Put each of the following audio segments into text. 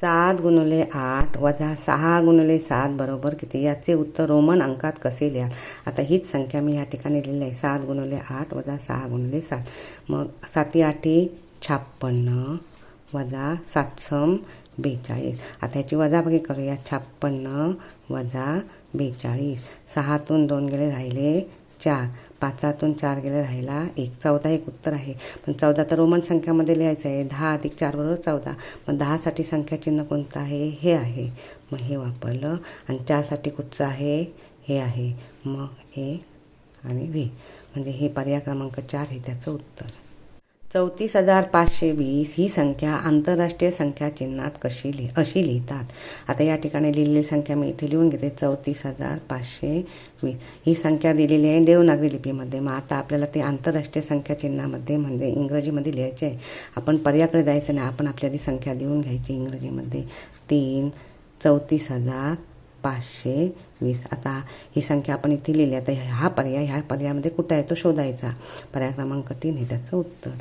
सात गुणुले आठ वजा सहा गुणुले सात बरोबर किती? याचे उत्तर रोमन अंकात कसे लिहाल? आता हीच संख्या मी या ठिकाणी लिहिली आहे. सात गुणुले आठ वजा सहा गुणुले सात. मग साती आठी छाप्पन्न वजा सातसम बेचाळीस. आता याची वजाबाकी करूया. छाप्पन्न वजा बेचाळीस. सहातून दोन गेले राहिले चार. पाचातून चार गेले राहिला. एक चौदा एक उत्तर आहे. पण चौदा तर रोमन संख्यामध्ये लिहायचं आहे. दहा अधिक चार बरोबर चौदा. मग दहासाठी संख्या चिन्ह कोणतं आहे? हे आहे. मग हे वापरलं. आणि चारसाठी कुठचं आहे? हे आहे. मग ए आणि व्ही म्हणजे हे पर्याय क्रमांक चार हे त्याचं उत्तर. चौतीस हजार पाचशे वीस ही संख्या आंतरराष्ट्रीय संख्या चिन्हात कशी लिहि अशी लिहितात. आता या ठिकाणी लिहिलेली संख्या मी इथे लिहून घेते. चौतीस हजार पाचशे वीस. ही संख्या दिलेली आहे देवनागरी लिपीमध्ये. मग आता आपल्याला ते आंतरराष्ट्रीय संख्या चिन्हामध्ये म्हणजे इंग्रजीमध्ये लिहायचे आहे. आपण पर्याकडे जायचं नाही. आपण आपल्या ती संख्या देऊन घ्यायची इंग्रजीमध्ये. तीन चौतीस हजार पाचशे वीस. आता ही संख्या आपण इथे लिहिली आता हा पर्याय ह्या पर्यायामध्ये कुठं आहे? तो शोधायचा. पर्याय क्रमांक तीन हे त्याचं उत्तर.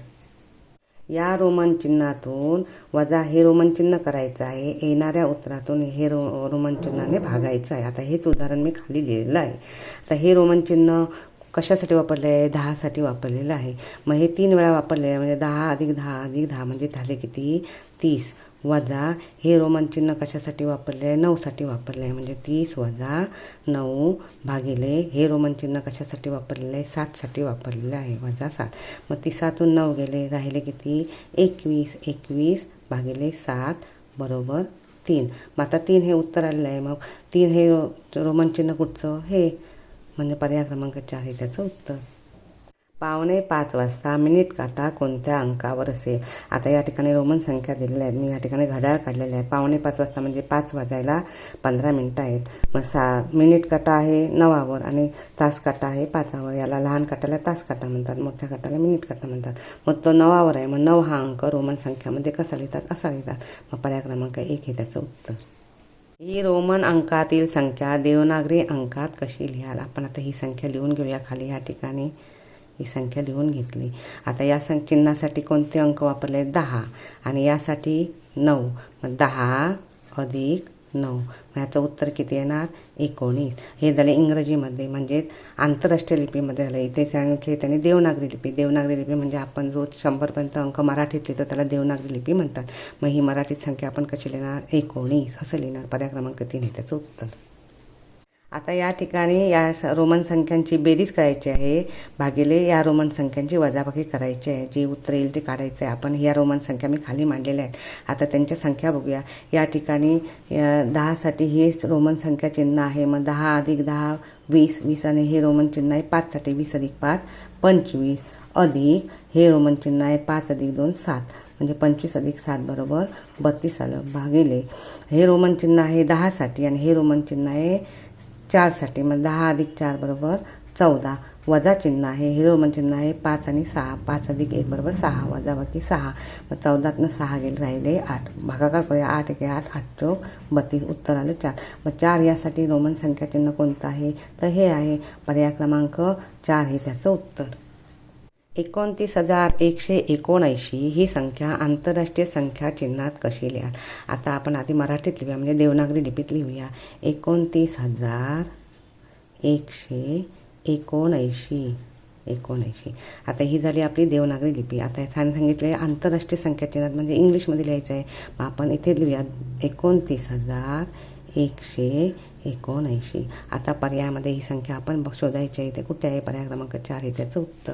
या रोमन चिन्हातून वजा हे रोमन चिन्ह करायचं आहे. येणाऱ्या उत्तरातून हे रो रोमन चिन्हाने भागायचं आहे. आता हेच उदाहरण मी खाली लिहिलेलं आहे. तर हे रोमन चिन्ह कशासाठी वापरले आहे? दहासाठी वापरलेलं आहे. मग हे तीन वेळा वापरले आहे. म्हणजे दहा अधिक दहा अधिक दहा म्हणजे झाले किती? तीस. वजा हे रोमन चिन्ह कशासाठी वापरले आहे? नऊसाठी वापरले आहे. म्हणजे तीस वजा नऊ भागिले हे रोमन चिन्ह कशासाठी वापरलेलं आहे? सातसाठी वापरलेलं आहे. वजा सात. मग तिसातून नऊ गेले. राहिले किती? एकवीस. एकवीस भागिले सात बरोबर तीन. मग आता तीन हे उत्तर आलेलं आहे. मग तीन हे रो रोमन चिन्ह कुठचं? हे म्हणजे पर्याय क्रमांक चार हे त्याचं उत्तर. पावणे पाच वाजता मिनिट काटा कोणत्या अंकावर असेल? आता या ठिकाणी रोमन संख्या दिलेल्या आहेत. मी या ठिकाणी घड्याळ काढलेले आहे पावणे पाच वाजता म्हणजे पाच वाजायला पंधरा मिनटं आहेत. मग सा मिनिट काटा आहे नवावर आणि तास काटा आहे पाचावर. याला लहान काटाला तास काटा म्हणतात मोठ्या काटाला मिनिट काटा म्हणतात. मग तो नवावर आहे. मग नऊ हा अंक रोमन संख्यामध्ये कसा लिहितात? असा लिहितात. मग पर्याय क्रमांक एक हे त्याचं उत्तर. ही रोमन अंकातील संख्या देवनागरी अंकात कशी लिहाल? आपण आता ही संख्या लिहून घेऊया खाली या ठिकाणी. ही संख्या लिहून घेतली. आता या सं चिन्हासाठी कोणते अंक वापरले? दहा. आणि यासाठी नऊ. मग दहा अधिक नऊ. मग याचं उत्तर किती येणार? एकोणीस. हे झाले इंग्रजीमध्ये म्हणजेच आंतरराष्ट्रीय लिपीमध्ये झालं. इथे सांगितले त्यांनी देवनागरी लिपी. देवनागरी लिपी म्हणजे आपण रोज शंभरपर्यंत अंक मराठीत लिहितो त्याला देवनागरी लिपी म्हणतात. मग ही मराठीत संख्या आपण कशी लिहिणार? एकोणीस. असं लिहिणार. पर्याय क्रमांक तीन हे त्याचं उत्तर. आता या ठिकाणी या स रोमन संख्यांची बेरीज करायची आहे. भागिले या रोमन संख्यांची वजाबाकी करायची आहे. जी उत्तर येईल ते काढायचं आहे. आपण या रोमन संख्या मी खाली मांडलेल्या आहेत. आता त्यांच्या संख्या बघूया. या ठिकाणी दहासाठी हे रोमन संख्या चिन्ह आहे. मग दहा अधिक दहा वीस. वीस आणि हे रोमन चिन्ह आहे पाचसाठी. वीस अधिक पाच पंचवीस अधिक हे रोमन चिन्ह आहे पाच अधिक दोन सात. म्हणजे पंचवीस अधिक सात बरोबर बत्तीस आलं. भागिले हे रोमन चिन्ह आहे दहासाठी आणि हे रोमन चिन्ह आहे चारसाठी मग दहा अधिक चार बरोबर चौदा. वजा चिन्ह आहे हे रोमन चिन्ह आहे पाच आणि सहा. पाच अधिक एक बरोबर सहा वजा बाकी सहा. मग चौदातनं सहा गेले राहिले आठ. भागाकार करूया आठ एक आठ आठ चौक बत्तीस उत्तर आलं चार. मग चार यासाठी रोमन संख्या चिन्ह कोणतं आहे? तर हे आहे पर्याय क्रमांक चार हे त्याचं उत्तर. एकोणतीस हजार एकशे एकोणऐंशी ही संख्या आंतरराष्ट्रीय संख्या चिन्हात कशी लिहाल? आता आपण आधी मराठीत लिहूया म्हणजे देवनागरी लिपीत लिहूया. एकोणतीस हजार एकशे एकोणऐंशी एकोणऐंशी. आता ही झाली आपली देवनागरी लिपी. आता छान सांगितले आंतरराष्ट्रीय संख्या चिन्हात म्हणजे इंग्लिशमध्ये लिहायचं आहे. मग आपण इथे लिहूया एकोणतीस हजार एकशे एकोणऐंशी. आता पर्यायामध्ये ही संख्या आपण शोधायची आहे. ते कुठे आहे? पर्याय क्रमांक चार आहे त्याचं उत्तर.